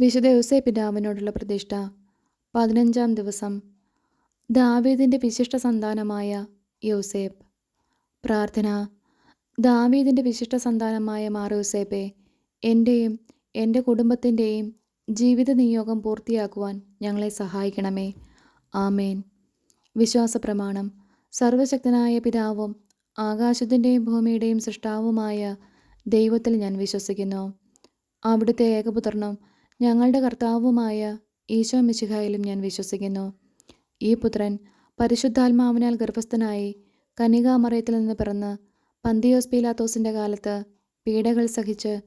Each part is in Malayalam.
വിശുദ്ധ യോസേ പിതാവിനോടുള്ള പ്രതിഷ്ഠ. പതിനഞ്ചാം ദിവസം. ദാവീദിന്റെ വിശിഷ്ട സന്താനമായ യൂസേപ്പ്. പ്രാർത്ഥന. ദാവീദിന്റെ വിശിഷ്ട സന്താനമായ മാർ യൂസേപ്പെ എന്റെയും എന്റെ കുടുംബത്തിന്റെയും ജീവിത നിയോഗം പൂർത്തിയാക്കുവാൻ ഞങ്ങളെ സഹായിക്കണമേ. ആമേൻ. വിശ്വാസ പ്രമാണം സർവശക്തനായ പിതാവും ആകാശത്തിന്റെയും ഭൂമിയുടെയും സൃഷ്ടാവുമായ ദൈവത്തിൽ ഞാൻ വിശ്വസിക്കുന്നു. അവിടുത്തെ ഏകപുത്രനും ഞങ്ങളുടെ കർത്താവുമായ ഈശോ മിശിഹായിലും ഞാൻ വിശ്വസിക്കുന്നു. ഈ പുത്രൻ പരിശുദ്ധാത്മാവിനാൽ ഗർഭസ്ഥനായി കനികാമറയത്തിൽ നിന്ന് പിറന്ന് പന്തിയോസ് പീലാത്തോസിന്റെ കാലത്ത് പീഡകൾ സഹിച്ച്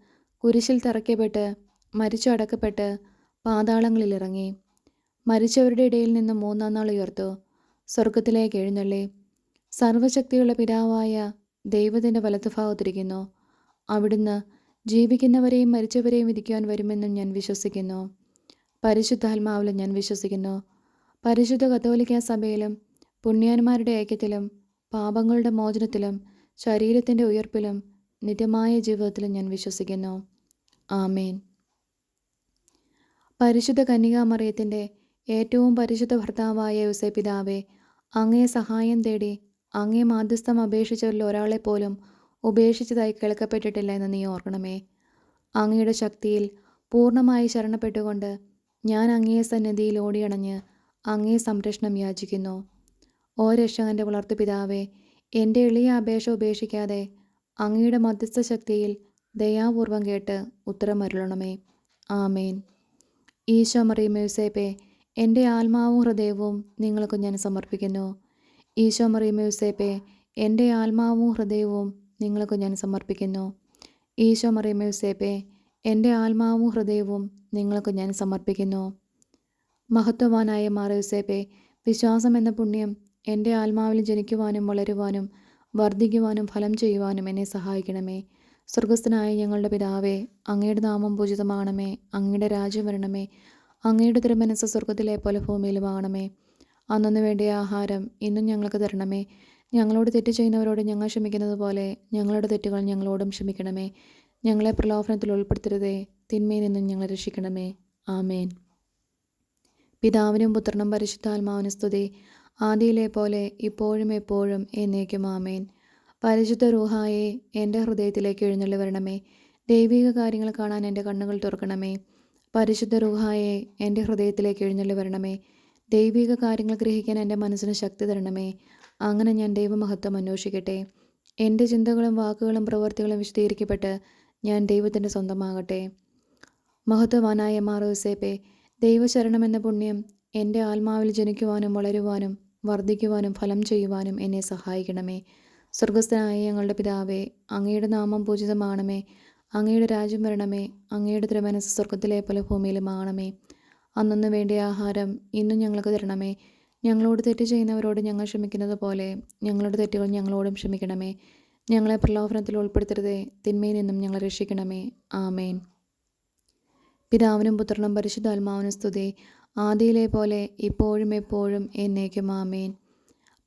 കുരിശിൽ തറയ്ക്കപ്പെട്ട് മരിച്ചു അടക്കപ്പെട്ട് പാതാളങ്ങളിലിറങ്ങി മരിച്ചവരുടെ ഇടയിൽ നിന്ന് മൂന്നാം നാൾ ഉയർത്തു. സ്വർഗത്തിലേക്ക് എഴുന്നള്ളി. സർവശക്തിയുള്ള പിതാവായ ദൈവത്തിന്റെ വലത്തുഭാഗത്തിരിക്കുന്നു. അവിടുന്ന് ജീവിക്കുന്നവരെയും മരിച്ചവരെയും വിധിക്കുവാൻ വരുമെന്നും ഞാൻ വിശ്വസിക്കുന്നു. പരിശുദ്ധാത്മാവിലും ഞാൻ വിശ്വസിക്കുന്നു. പരിശുദ്ധ കത്തോലിക്ക സഭയിലും പുണ്യാന്മാരുടെ ഐക്യത്തിലും പാപങ്ങളുടെ മോചനത്തിലും ശരീരത്തിന്റെ ഉയർപ്പിലും നിത്യമായ ജീവിതത്തിലും ഞാൻ വിശ്വസിക്കുന്നു. ആമേൻ. പരിശുദ്ധ കന്യകാമറിയത്തിന്റെ ഏറ്റവും പരിശുദ്ധ ഭർത്താവായ യുസെ പിതാവെ അങ്ങേ സഹായം തേടി അങ്ങേ മാധ്യസ്ഥം അപേക്ഷിച്ചവരിൽ ഒരാളെ പോലും ഉപേക്ഷിച്ചതായി കേൾക്കപ്പെട്ടിട്ടില്ല എന്ന് നീ ഓർക്കണമേ. അങ്ങയുടെ ശക്തിയിൽ പൂർണമായി ശരണപ്പെട്ടുകൊണ്ട് ഞാൻ അങ്ങേ സന്നിധിയിൽ ഓടിയണഞ്ഞ് അങ്ങേ സംരക്ഷണം യാചിക്കുന്നു. ഓ രക്ഷകന്റെ വളർത്തുപിതാവേ എന്റെ എളിയ അപേക്ഷ ഉപേക്ഷിക്കാതെ അങ്ങയുടെ മധ്യസ്ഥ ശക്തിയിൽ ദയാപൂർവം കേട്ട് ഉത്തരമരുളണമേ ആമേൻ. ഈശോ മറിയം മ്യൂസേപ്പെ എന്റെ ആത്മാവും ഹൃദയവും നിങ്ങൾക്ക് ഞാൻ സമർപ്പിക്കുന്നു. ഈശോ മറിയം മ്യൂസേപ്പെ എന്റെ ആത്മാവും ഹൃദയവും നിങ്ങൾക്ക് ഞാൻ സമർപ്പിക്കുന്നു. ഈശോ മറിയം യൂസേപ്പെ എന്റെ ആത്മാവും ഹൃദയവും നിങ്ങൾക്ക് ഞാൻ സമർപ്പിക്കുന്നു. മഹത്വവാനായ മാർ യൂസേപ്പെ വിശ്വാസം എന്ന പുണ്യം എന്റെ ആത്മാവിൽ ജനിക്കുവാനും വളരുവാനും വർദ്ധിക്കുവാനും ഫലം ചെയ്യുവാനും എന്നെ സഹായിക്കണമേ. സ്വർഗസ്ഥനായ ഞങ്ങളുടെ പിതാവേ അങ്ങയുടെ നാമം പൂജിതമാണമേ. അങ്ങയുടെ രാജ്യം വരണമേ. അങ്ങയുടെ തിരുമനസ് സ്വർഗത്തിലെ പോലെ ഭൂമിയിലുമാകണമേ അന്നു വേണ്ടിയ ആഹാരം ഇന്നും ഞങ്ങൾക്ക് തരണമേ. ഞങ്ങളോട് തെറ്റ് ചെയ്യുന്നവരോട് ഞങ്ങൾ ക്ഷമിക്കുന്നത് പോലെ ഞങ്ങളുടെ തെറ്റുകൾ ഞങ്ങളോടും ക്ഷമിക്കണമേ. ഞങ്ങളെ പ്രലോഭനത്തിൽ ഉൾപ്പെടുത്തരുതേ. തിന്മയിൽ നിന്നും ഞങ്ങളെ രക്ഷിക്കണമേ. ആമേൻ. പിതാവിനും പുത്രനും പരിശുദ്ധാത്മാവിനും സ്തുതി. ആദിയിലെ പോലെ ഇപ്പോഴും എപ്പോഴും എന്നേക്കും ആമേൻ. പരിശുദ്ധ റൂഹായെ എന്റെ ഹൃദയത്തിലേക്ക് എഴുന്നള്ളി വരണമേ. ദൈവിക കാര്യങ്ങൾ കാണാൻ എന്റെ കണ്ണുകൾ തുറക്കണമേ. പരിശുദ്ധ റൂഹായെ എന്റെ ഹൃദയത്തിലേക്ക് എഴുന്നള്ളി വരണമേ. ദൈവിക കാര്യങ്ങൾ ഗ്രഹിക്കാൻ എന്റെ മനസ്സിന് ശക്തി തരണമേ. അങ്ങനെ ഞാൻ ദൈവമഹത്വം അന്വേഷിക്കട്ടെ. എന്റെ ചിന്തകളും വാക്കുകളും പ്രവൃത്തികളും വിശദീകരിക്കപ്പെട്ട് ഞാൻ ദൈവത്തിന്റെ സ്വന്തമാകട്ടെ. മഹത്വവാനായ മാറോസേപ്പെ ദൈവശരണം എന്ന പുണ്യം എന്റെ ആത്മാവിൽ ജനിക്കുവാനും വളരുവാനും വർദ്ധിക്കുവാനും ഫലം ചെയ്യുവാനും എന്നെ സഹായിക്കണമേ. സ്വർഗസ്ഥനായ ഞങ്ങളുടെ പിതാവേ അങ്ങയുടെ നാമം പൂജിതമാണമേ. അങ്ങയുടെ രാജ്യം വരണമേ. അങ്ങയുടെ തിരുമനസ് സ്വർഗത്തിലെ പോലെ ഭൂമിയിലുമാണമേ അന്നു വേണ്ടിയ ആഹാരം ഇന്നും ഞങ്ങൾക്ക് തരണമേ. ഞങ്ങളോട് തെറ്റ് ചെയ്യുന്നവരോട് ഞങ്ങൾ ക്ഷമിക്കുന്നത് പോലെ ഞങ്ങളുടെ തെറ്റുകൾ ഞങ്ങളോടും ക്ഷമിക്കണമേ. ഞങ്ങളെ പ്രലോഭനത്തിൽ ഉൾപ്പെടുത്തരുതേ തിന്മയിൽ നിന്നും ഞങ്ങളെ രക്ഷിക്കണമേ. ആമേൻ. പിതാവിനും പുത്രനും പരിശുദ്ധാത്മാവിനും സ്തുതി. ആദിയിലെ പോലെ ഇപ്പോഴും എപ്പോഴും എന്നേക്കും ആമേൻ.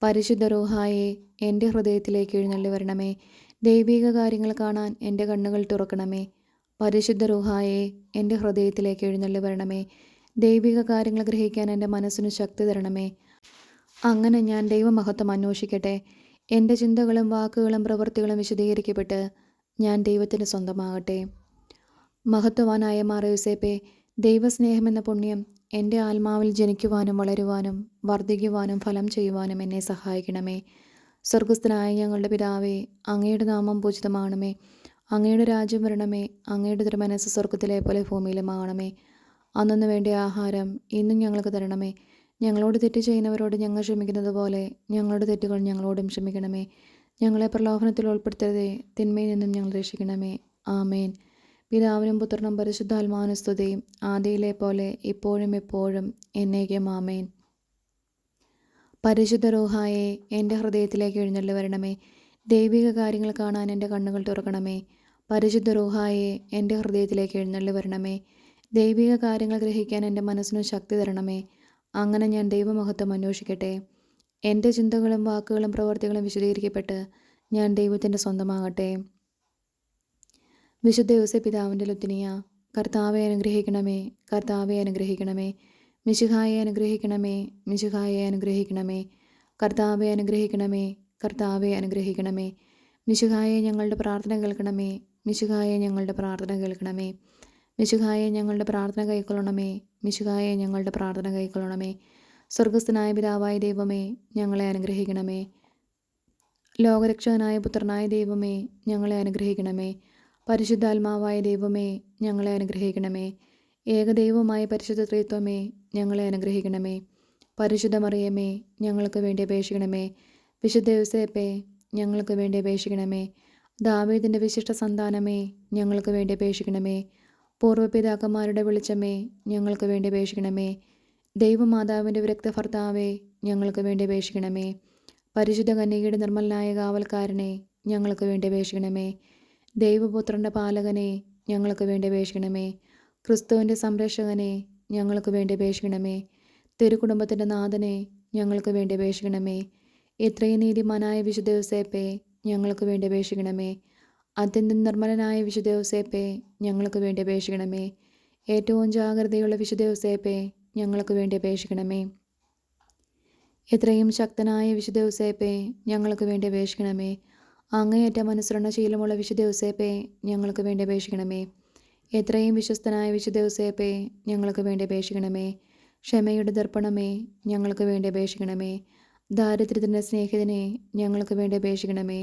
പരിശുദ്ധ റൂഹായെ എന്റെ ഹൃദയത്തിലേക്ക് എഴുന്നള്ളി വരണമേ. ദൈവിക കാര്യങ്ങൾ കാണാൻ എന്റെ കണ്ണുകൾ തുറക്കണമേ. പരിശുദ്ധ റൂഹായെ എന്റെ ഹൃദയത്തിലേക്ക് എഴുന്നള്ളി വരണമേ. ദൈവിക കാര്യങ്ങൾ ഗ്രഹിക്കാൻ എന്റെ മനസ്സിന് ശക്തി തരണമേ. അങ്ങനെ ഞാൻ ദൈവമഹത്വം അന്വേഷിക്കട്ടെ. എന്റെ ചിന്തകളും വാക്കുകളും പ്രവൃത്തികളും വിശദീകരിക്കപ്പെട്ട് ഞാൻ ദൈവത്തിന് സ്വന്തമാകട്ടെ. മഹത്വവാനായ മാറയൂസേപ്പെ ദൈവസ്നേഹം എന്ന പുണ്യം എന്റെ ആത്മാവിൽ ജനിക്കുവാനും വളരുവാനും വർദ്ധിക്കുവാനും ഫലം ചെയ്യുവാനും എന്നെ സഹായിക്കണമേ. സ്വർഗസ്ഥനായ ഞങ്ങളുടെ പിതാവേ അങ്ങയുടെ നാമം പൂജിതമാണമേ. അങ്ങയുടെ രാജ്യം വരണമേ. അങ്ങയുടെ തിരുമനസ് സ്വർഗത്തിലെ പോലെ ഭൂമിയിലുമാകണമേ അന്നു വേണ്ട ആഹാരം ഇന്നും ഞങ്ങൾക്ക് തരണമേ. ഞങ്ങളോട് തെറ്റ് ചെയ്യുന്നവരോട് ഞങ്ങൾ ക്ഷമിക്കുന്നത് പോലെ ഞങ്ങളുടെ തെറ്റുകൾ ഞങ്ങളോടും ക്ഷമിക്കണമേ. ഞങ്ങളെ പ്രലോഭനത്തിൽ ഉൾപ്പെടുത്തരുതേ. തിന്മയിൽ നിന്നും ഞങ്ങൾ രക്ഷിക്കണമേ. ആമേൻ. പിതാവിനും പുത്രനും പരിശുദ്ധാത്മാവിനും സ്തുതിയും ആദിയിലെ പോലെ ഇപ്പോഴും എപ്പോഴും എന്നേക്കും ആമേൻ. പരിശുദ്ധ റൂഹായെ എന്റെ ഹൃദയത്തിലേക്ക് എഴുന്നള്ളി വരണമേ. ദൈവിക കാര്യങ്ങൾ കാണാൻ എന്റെ കണ്ണുകൾ തുറക്കണമേ. പരിശുദ്ധ റൂഹായെ എന്റെ ഹൃദയത്തിലേക്ക് എഴുന്നള്ളി വരണമേ. ദൈവിക കാര്യങ്ങൾ ഗ്രഹിക്കാൻ എന്റെ മനസ്സിന് ശക്തി തരണമേ. അങ്ങനെ ഞാൻ ദൈവമഹത്വം അന്വേഷിക്കട്ടെ. എന്റെ ചിന്തകളും വാക്കുകളും പ്രവർത്തികളും വിശദീകരിക്കപ്പെട്ട് ഞാൻ ദൈവത്തിന്റെ സ്വന്തമാകട്ടെ. വിശുദ്ധ യോസെ പിതാവിന്റെ ലുത്തിനിയ കർത്താവെ അനുഗ്രഹിക്കണമേ കർത്താവെ അനുഗ്രഹിക്കണമേ മിശുഹായെ അനുഗ്രഹിക്കണമേ മിശുഹായെ അനുഗ്രഹിക്കണമേ കർത്താവെ അനുഗ്രഹിക്കണമേ കർത്താവെ അനുഗ്രഹിക്കണമേ മിശുഹായെ ഞങ്ങളുടെ പ്രാർത്ഥന കേൾക്കണമേ മിശുഹായെ ഞങ്ങളുടെ പ്രാർത്ഥന കേൾക്കണമേ. മിശുഹായെ ഞങ്ങളുടെ പ്രാർത്ഥന കൈക്കൊള്ളണമേ മിശുഖായെ ഞങ്ങളുടെ പ്രാർത്ഥന കൈക്കൊള്ളണമേ. സ്വർഗസ്ഥനായ പിതാവായ ദൈവമേ ഞങ്ങളെ അനുഗ്രഹിക്കണമേ. ലോകരക്ഷകനായ പുത്രനായ ദൈവമേ ഞങ്ങളെ അനുഗ്രഹിക്കണമേ. പരിശുദ്ധാത്മാവായ ദൈവമേ ഞങ്ങളെ അനുഗ്രഹിക്കണമേ. ഏകദൈവമായ പരിശുദ്ധ ത്രിത്വമേ ഞങ്ങളെ അനുഗ്രഹിക്കണമേ. പരിശുദ്ധമറിയമേ ഞങ്ങൾക്ക് വേണ്ടി അപേക്ഷിക്കണമേ. വിശുദ്ധ യുസേപ്പേ ഞങ്ങൾക്ക് വേണ്ടി അപേക്ഷിക്കണമേ. ദാവീദിന്റെ വിശിഷ്ട സന്താനമേ ഞങ്ങൾക്ക് വേണ്ടി അപേക്ഷിക്കണമേ. പൂർവപിതാക്കന്മാരുടെ വെളിച്ചമേ ഞങ്ങൾക്ക് വേണ്ടി അപേക്ഷിക്കണമേ. ദൈവമാതാവിന്റെ വിരക്തഭർത്താവേ ഞങ്ങൾക്ക് വേണ്ടി അപേക്ഷിക്കണമേ. പരിശുദ്ധ കന്യകയുടെ നിർമ്മലനായ കാവൽക്കാരനെ ഞങ്ങൾക്ക് വേണ്ടി അപേക്ഷിക്കണമേ. ദൈവപുത്രന്റെ പാലകനെ ഞങ്ങൾക്ക് വേണ്ടി അപേക്ഷിക്കണമേ. ക്രിസ്തുവിന്റെ സംരക്ഷകനെ ഞങ്ങൾക്ക് വേണ്ടി അപേക്ഷിക്കണമേ. തിരുകുടുംബത്തിന്റെ നാഥനെ ഞങ്ങൾക്ക് വേണ്ടി അപേക്ഷിക്കണമേ. എത്രയും നീതിമാനായ വിശുദ്ധ യോസേപ്പെ ഞങ്ങൾക്ക് വേണ്ടി അപേക്ഷിക്കണമേ. അത്യന്തം നിർമ്മലനായ വിശുദ്ധ യോസേപ്പെ ഞങ്ങൾക്ക് വേണ്ടി അപേക്ഷിക്കണമേ. ഏറ്റവും ജാഗ്രതയുള്ള വിശുദ്ധ യോസേപ്പെ ഞങ്ങൾക്ക് വേണ്ടി അപേക്ഷിക്കണമേ. എത്രയും ശക്തനായ വിശുദ്ധ യോസേപ്പെ ഞങ്ങൾക്ക് വേണ്ടി അപേക്ഷിക്കണമേ. അങ്ങേയറ്റം അനുസരണശീലമുള്ള വിശുദ്ധ യോസേപ്പെ ഞങ്ങൾക്ക് വേണ്ടി അപേക്ഷിക്കണമേ. എത്രയും വിശ്വസ്തനായ വിശുദ്ധ യോസേപ്പെ ഞങ്ങൾക്ക് വേണ്ടി അപേക്ഷിക്കണമേ. ക്ഷമയുടെ ദർപ്പണമേ ഞങ്ങൾക്ക് വേണ്ടി അപേക്ഷിക്കണമേ. ദാരിദ്ര്യത്തിന്റെ സ്നേഹിതനെ ഞങ്ങൾക്ക് വേണ്ടി അപേക്ഷിക്കണമേ.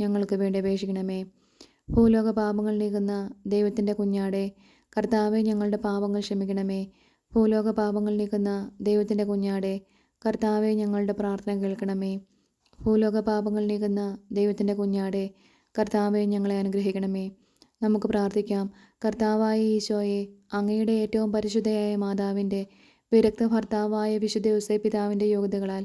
ഞങ്ങൾക്ക് വേണ്ടി അപേക്ഷിക്കണമേ. ഭൂലോക പാപങ്ങൾ നീക്കുന്ന ദൈവത്തിന്റെ കുഞ്ഞാടെ കർത്താവെ ഞങ്ങളുടെ പാപങ്ങൾ ക്ഷമിക്കണമേ. ഭൂലോക പാപങ്ങൾ നീക്കുന്ന ദൈവത്തിന്റെ കുഞ്ഞാടെ കർത്താവെ ഞങ്ങളുടെ പ്രാർത്ഥന കേൾക്കണമേ. ഭൂലോക പാപങ്ങൾ നീക്കുന്ന ദൈവത്തിന്റെ കുഞ്ഞാടെ കർത്താവെ ഞങ്ങളെ അനുഗ്രഹിക്കണമേ. നമുക്ക് പ്രാർത്ഥിക്കാം. കർത്താവായ ഈശോയെ അങ്ങയുടെ ഏറ്റവും പരിശുദ്ധയായ മാതാവിന്റെ വിരക്ത ഭർത്താവായ വിശുദ്ധ ഉസൈ പിതാവിന്റെ യോഗ്യതകളാൽ